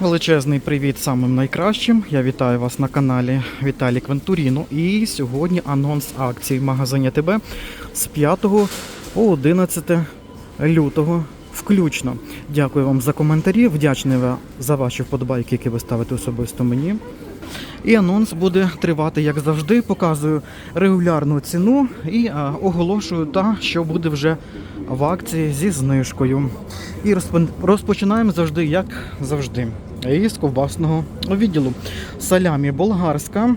Величезний привіт самим найкращим. Я вітаю вас на каналі Віталій Квентуріно. І сьогодні анонс акцій в магазині ТБ з 5 по 11 лютого включно. Дякую вам за коментарі. Вдячний за ваші вподобайки, які ви ставите особисто мені. І анонс буде тривати, як завжди. Показую регулярну ціну і оголошую та, що буде вже в акції зі знижкою. І розпочинаємо завжди, як завжди. Із ковбасного відділу. Салямі болгарська.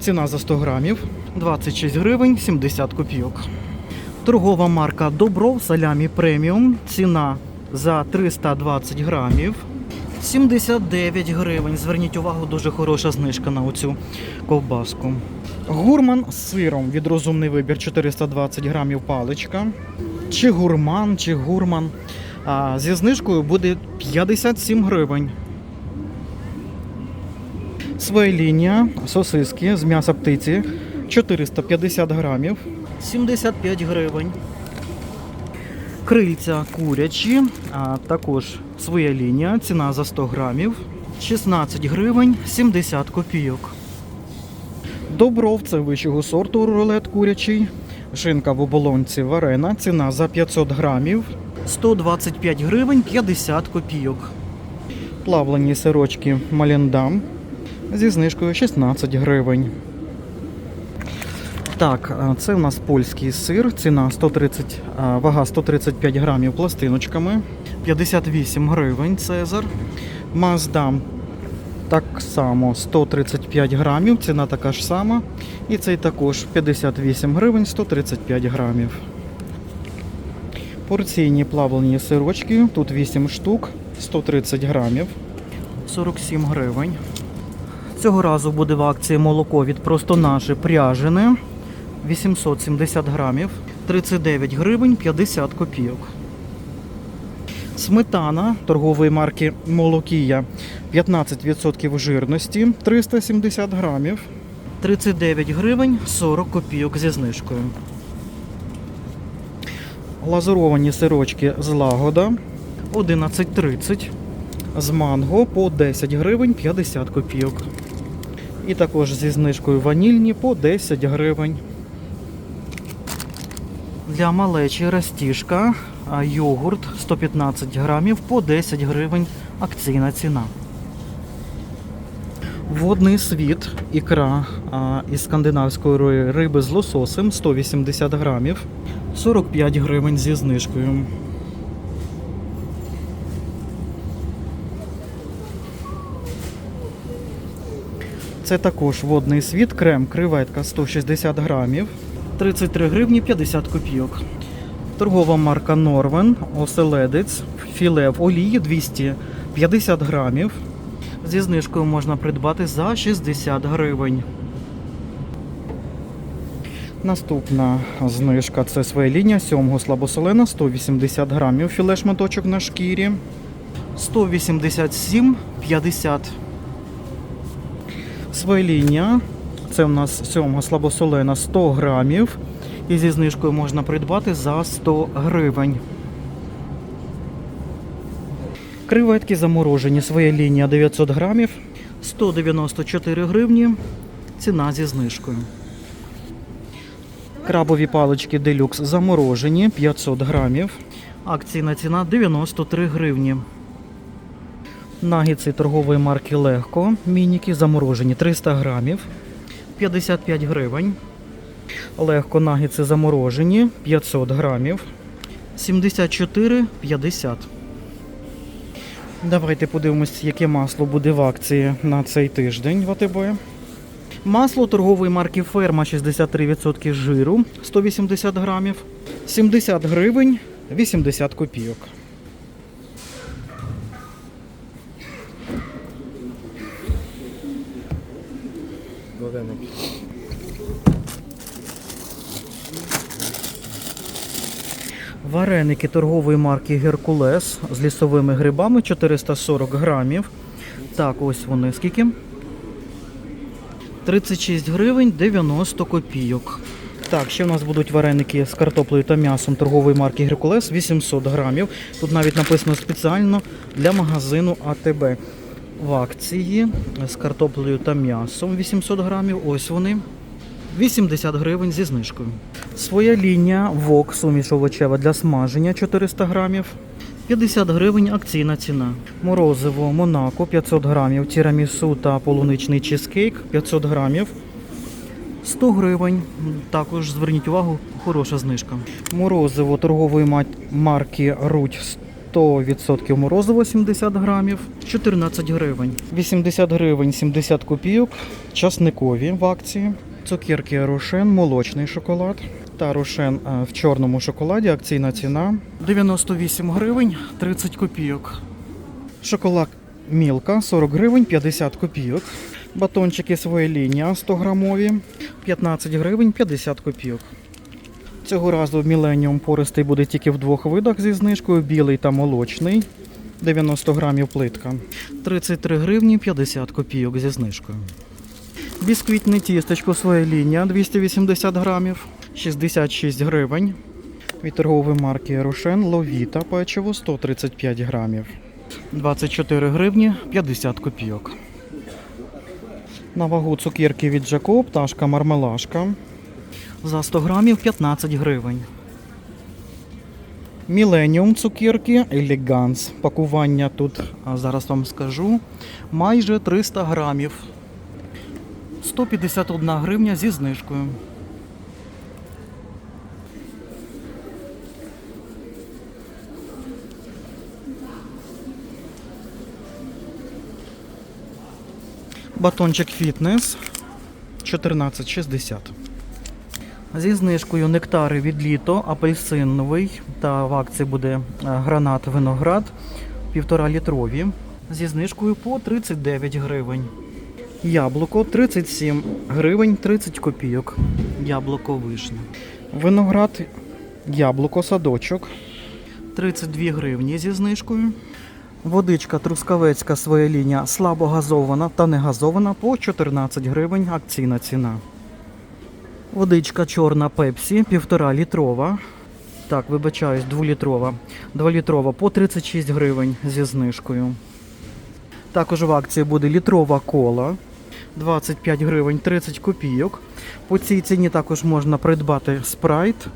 Ціна за 100 грамів 26 гривень 70 копійок. Торгова марка Добров салямі преміум. Ціна за 320 грамів. 79 гривень. Зверніть увагу, дуже хороша знижка на оцю ковбаску. Гурман з сиром від розумний вибір 420 грамів паличка. Чи гурман, чи гурман. А, зі знижкою буде 57 гривень. Своя лінія сосиски з м'яса птиці 450 грамів 75 гривень. Крильця курячі, а також своя лінія, ціна за 100 грамів 16 гривень 70 копійок. Добров це вищого сорту рулет курячий. Шинка в оболонці варена, ціна за 500 грамів 125 гривень 50 копійок. Плавлені сирочки Маліндам зі знижкою 16 гривень. Так, це у нас польський сир, ціна 130, вага 135 грамів пластиночками, 58 гривень Цезар. Маздам так само 135 грамів, ціна така ж сама. І цей також 58 гривень 135 грамів. Порційні плавлені сирочки, тут 8 штук, 130 грамів, 47 гривень. Цього разу буде в акції молоко від просто наше пряжене 870 грамів, 39 гривень 50 копійок. Сметана торгової марки Молокія 15% жирності 370 грамів, 39 гривень 40 копійок зі знижкою. Глазуровані сирочки з лагода 11,30 з манго по 10 гривень 50 копійок. І також зі знижкою ванільні по 10 гривень. Для малечі растіжка, йогурт 115 грамів по 10 гривень акційна ціна. Водний світ, ікра а, із скандинавської риби з лососем 180 грамів, 45 гривень зі знижкою. Це також водний світ, крем, креветка 160 грамів, 33 гривні 50 копійок. Торгова марка Норвен, оселедець, філе в олії 250 грамів. Зі знижкою можна придбати за 60 гривень. Наступна знижка це своя лінія сьомого слабосолена 180 грамів філе шматочок на шкірі. 187,50 Свойління. Це у нас сьомга слабосолена 100 грамів. І зі знижкою можна придбати за 100 гривень. Креветки заморожені. Своя лінія 900 грамів. 194 гривні. Ціна зі знижкою. Крабові палички делюкс заморожені 500 грамів. Акційна ціна 93 гривні. Нагіці торгової марки Легко. Мініки заморожені 300 грамів. 55 гривень. Легко нагіці заморожені 500 грамів. 74,50. Давайте подивимось, яке масло буде в акції на цей тиждень в АТБ. Масло торгової марки Ферма 63% жиру 180 грамів. 70 гривень 80 копійок. Вареники торгової марки Геркулес з лісовими грибами 440 грамів. Так, ось вони скільки? 36 гривень 90 копійок. Так, ще в нас будуть вареники з картоплею та м'ясом торгової марки Геркулес 800 грамів. Тут навіть написано спеціально для магазину АТБ. в акції з картоплею та м'ясом 800 грамів. Ось вони. 80 гривень зі знижкою. Своя лінія вок суміш овочева для смаження 400 грамів. 50 гривень акційна ціна. Морозиво Монако 500 грамів. Тірамісу та полуничний чизкейк 500 грамів. 100 гривень. Також зверніть увагу, хороша знижка. Морозиво торгової ма- марки Руть 100% морозиво 70 грамів, 14 гривень. 80 гривень 70 копійок. Часникові в акції. Цукерки Рошен, молочний шоколад. Та Рошен е, в чорному шоколаді. Акційна ціна 98 гривень 30 копійок. Шоколад Мілка 40 гривень 50 копійок. Батончики своя лінія 100 грамові 15 гривень 50 копійок. Цього разу Міленіум пористий буде тільки в двох видах зі знижкою: білий та молочний. 90 грамів плитка. 33 гривні 50 копійок зі знижкою. Бісквітне тістечко своя лінія 280 грамів, 66 гривень. Від торгової марки Рошен Ловіта печиво 135 грамів. 24 гривні 50 копійок. На вагу цукерки від Жако, пташка мармелашка. За 100 грамів 15 гривень. Міленіум цукерки Елеганс. Пакування тут, зараз вам скажу, майже 300 грамів. 151 гривня зі знижкою. Батончик фітнес 14,60. Зі знижкою нектари від літо, апельсиновий та в акції буде е, гранат виноград півтора літрові. Зі знижкою по 39 гривень. Яблуко 37 гривень 30 копійок. Яблуко вишня. Виноград, яблуко, садочок 32 гривні зі знижкою. Водичка трускавецька своя лінія слабо газована та не газована по 14 гривень акційна ціна. Водичка чорна пепсі, півтора літрова. Так, вибачаюсь, дволітрова. Дволітрова по 36 гривень зі знижкою. Також в акції буде літрова кола 25 гривень 30 копійок. По цій ціні також можна придбати спрайт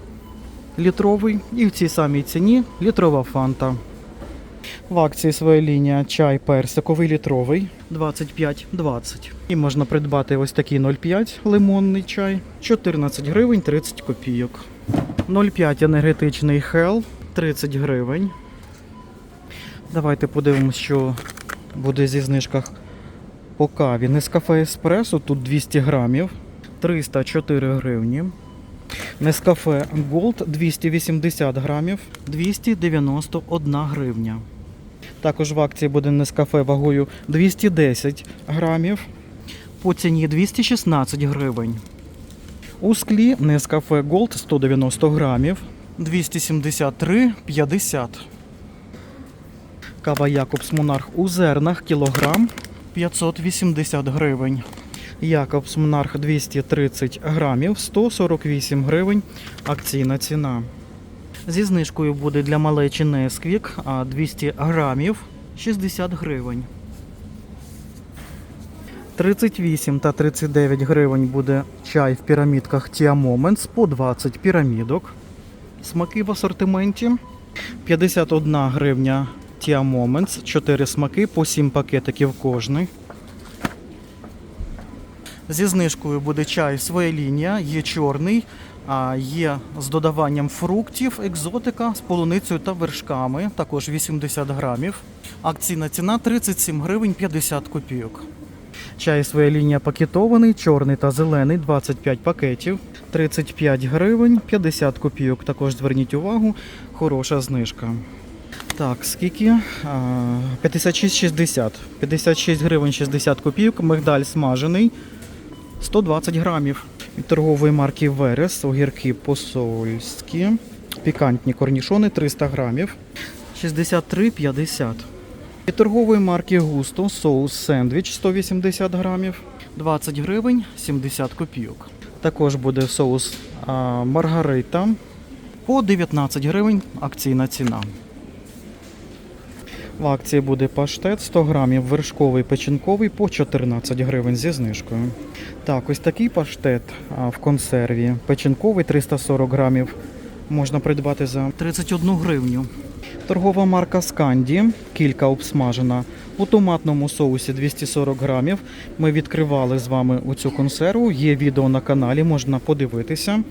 літровий і в цій самій ціні літрова фанта. В акції своя лінія чай персиковий літровий 25,20. І можна придбати ось такий 0,5 лимонний чай 14 гривень 30 копійок. 0,5 енергетичний хел 30 гривень. Давайте подивимось, що буде зі знижках по каві. Нескафе еспресо тут 200 грамів 304 гривні. Нескафе Gold 280 грамів 291 гривня. Також в акції буде Нескафе вагою 210 грамів по ціні 216 гривень. У склі Нескафе Gold 190 грамів 273,50. Кава Якобс Монарх у зернах кілограм 580 гривень. Якобс Монарх 230 грамів 148 гривень. Акційна ціна. Зі знижкою буде для малечі Несквік 200 грамів 60 гривень. 38 та 39 гривень буде чай в пірамідках Tia Moments по 20 пірамідок. Смаки в асортименті. 51 гривня Tia Moments, 4 смаки по 7 пакетиків кожний. Зі знижкою буде чай своя лінія, є чорний, є з додаванням фруктів, екзотика з полуницею та вершками, також 80 грамів. Акційна ціна 37 гривень 50 копійок. Чай своя лінія пакетований, чорний та зелений, 25 пакетів, 35 гривень 50 копійок. Також зверніть увагу, хороша знижка. Так, скільки? А, 56,60. 56 гривень 60 копійок. Мигдаль смажений. 120 грамів. Від торгової марки Верес, огірки посольські, пікантні корнішони 300 грамів, 63,50. Від торгової марки Густо соус сендвіч 180 грамів, 20 гривень 70 копійок. Також буде соус а, Маргарита по 19 гривень акційна ціна. В акції буде паштет 100 грамів вершковий печінковий по 14 гривень зі знижкою. Так, ось такий паштет в консерві. Печінковий 340 грамів. Можна придбати за 31 гривню. Торгова марка Сканді, кілька обсмажена у томатному соусі 240 грамів. Ми відкривали з вами цю консерву. Є відео на каналі, можна подивитися,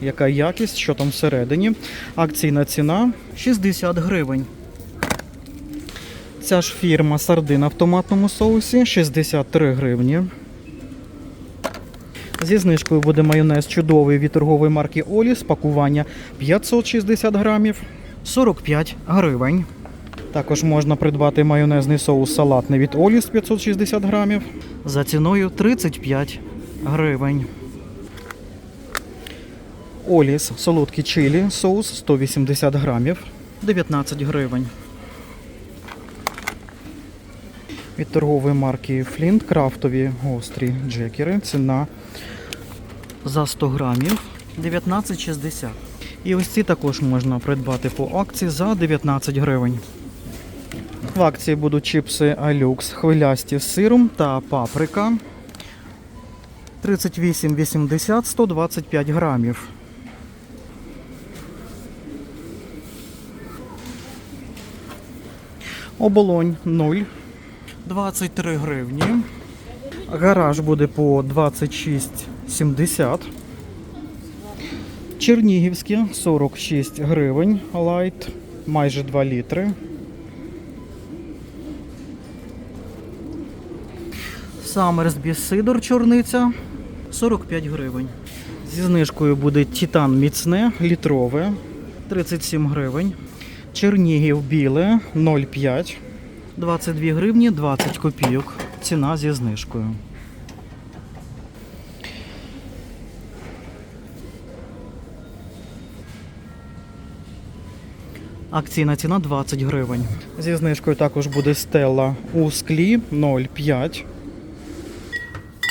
яка якість, що там всередині. Акційна ціна 60 гривень. Ця ж фірма сардина в томатному соусі 63 гривні. Зі знижкою буде майонез чудовий від торгової марки Оліс. Пакування 560 грамів 45 гривень. Також можна придбати майонезний соус салатний від Оліс 560 грамів за ціною 35 гривень. Оліс солодкий чилі соус 180 грамів 19 гривень. Від торгової марки Flint крафтові гострі джекери. Ціна за 100 грамів 19,60. І ось ці також можна придбати по акції за 19 гривень. В акції будуть чіпси Алюкс, хвилясті з сиром та паприка. 38,80 125 грамів. Оболонь 0. 23 гривні. Гараж буде по 26,70. Чернігівське 46 гривень. Лайт майже 2 літри. Самерсбі Сидор чорниця 45 гривень. Зі знижкою буде Титан міцне літрове 37 гривень. Чернігів біле 0,5. 22 гривні 20 копійок. Ціна зі знижкою. Акційна ціна 20 гривень. Зі знижкою також буде стела у склі 0,5.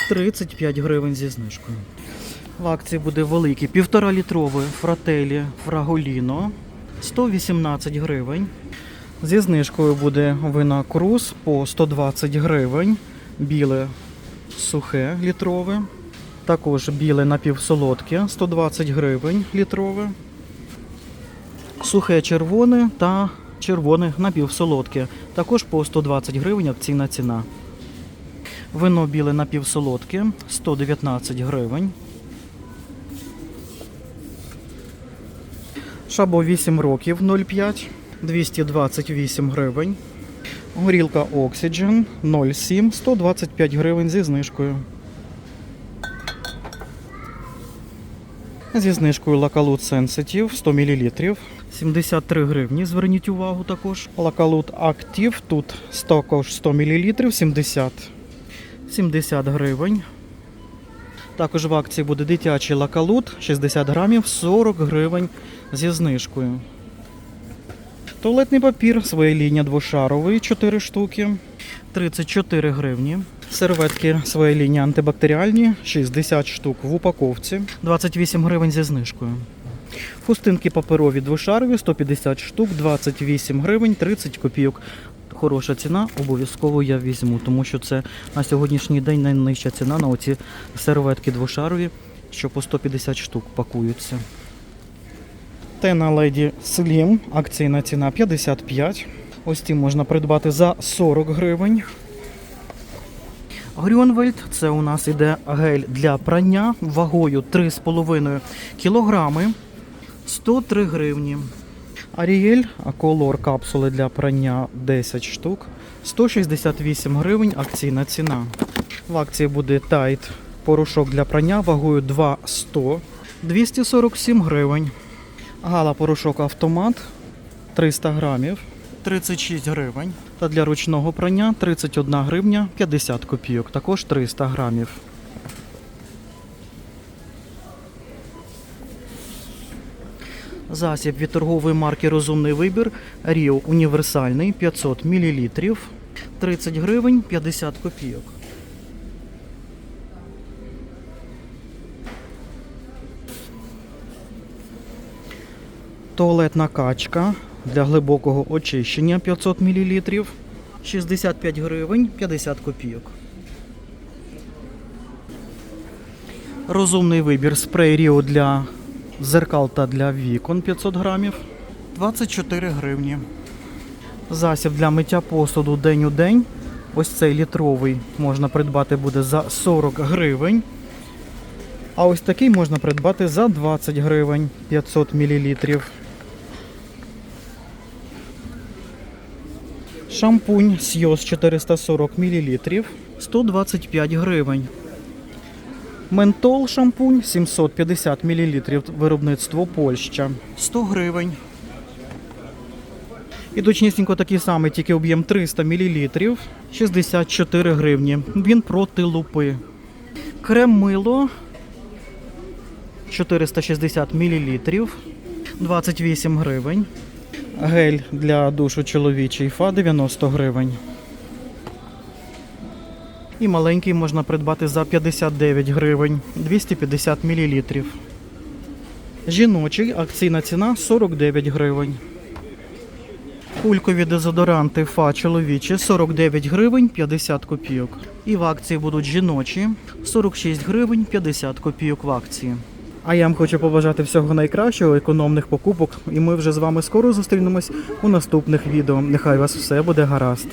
35 гривень зі знижкою. В акції буде великий півтора літровий фрателі Фраголіно 118 гривень. Зі знижкою буде вина Круз по 120 гривень. Біле сухе літрове. Також біле напівсолодке 120 гривень літрове. Сухе червоне та червоне напівсолодке. Також по 120 гривень акційна ціна. Вино біле напівсолодке 119 гривень. Шабо 8 років 0,5 228 гривень. Горілка Oxygen 0,7 125 гривень зі знижкою. Зі знижкою Лакалут Sensitive 100 мл. 73 гривні. Зверніть увагу також. Лакалут Active тут також 100 мл 70 70 гривень. Також в акції буде дитячий лакалут 60 грамів 40 гривень зі знижкою. Туалетний папір, своя лінія двошаровий 4 штуки 34 гривні. Серветки своя лінія антибактеріальні 60 штук в упаковці 28 гривень зі знижкою. Фустинки паперові двошарові 150 штук 28 гривень 30 копійок. Хороша ціна, обов'язково я візьму, тому що це на сьогоднішній день найнижча ціна на оці серветки двошарові, що по 150 штук пакуються. Тена Lady Slim, акційна ціна 55. Ось ці можна придбати за 40 гривень. Грюнвельд це у нас іде гель для прання вагою 3,5 кілограми 103 гривні. Аріель колор капсули для прання 10 штук 168 гривень акційна ціна. В акції буде тайт порошок для прання вагою 2,100 247 гривень. Гала порошок автомат 300 грамів 36 гривень. Та для ручного прання 31 гривня 50 копійок, також 300 грамів. Засіб від торгової марки Розумний вибір Ріо універсальний 500 мл 30 гривень 50 копійок. Туалетна качка для глибокого очищення 500 мл 65 гривень 50 копійок. Розумний вибір спрей Ріо для зеркал та для вікон 500 грамів 24 гривні. Засіб для миття посуду день у день. Ось цей літровий можна придбати буде за 40 гривень. А ось такий можна придбати за 20 гривень 500 мл. Шампунь Сйоз 440 мл 125 гривень. Ментол шампунь 750 мл виробництво Польща 100 гривень. І точнісінько такий самий, тільки об'єм 300 мл 64 гривні. Він проти лупи. Крем мило 460 мл 28 гривень. Гель для душу чоловічий фа 90 гривень. І маленький можна придбати за 59 гривень 250 мл. Жіночий акційна ціна 49 гривень. Кулькові дезодоранти Фа чоловічі 49 гривень 50 копійок. І в акції будуть жіночі 46 гривень 50 копійок в акції. А я вам хочу побажати всього найкращого, економних покупок, і ми вже з вами скоро зустрінемось у наступних відео. Нехай вас все буде гаразд.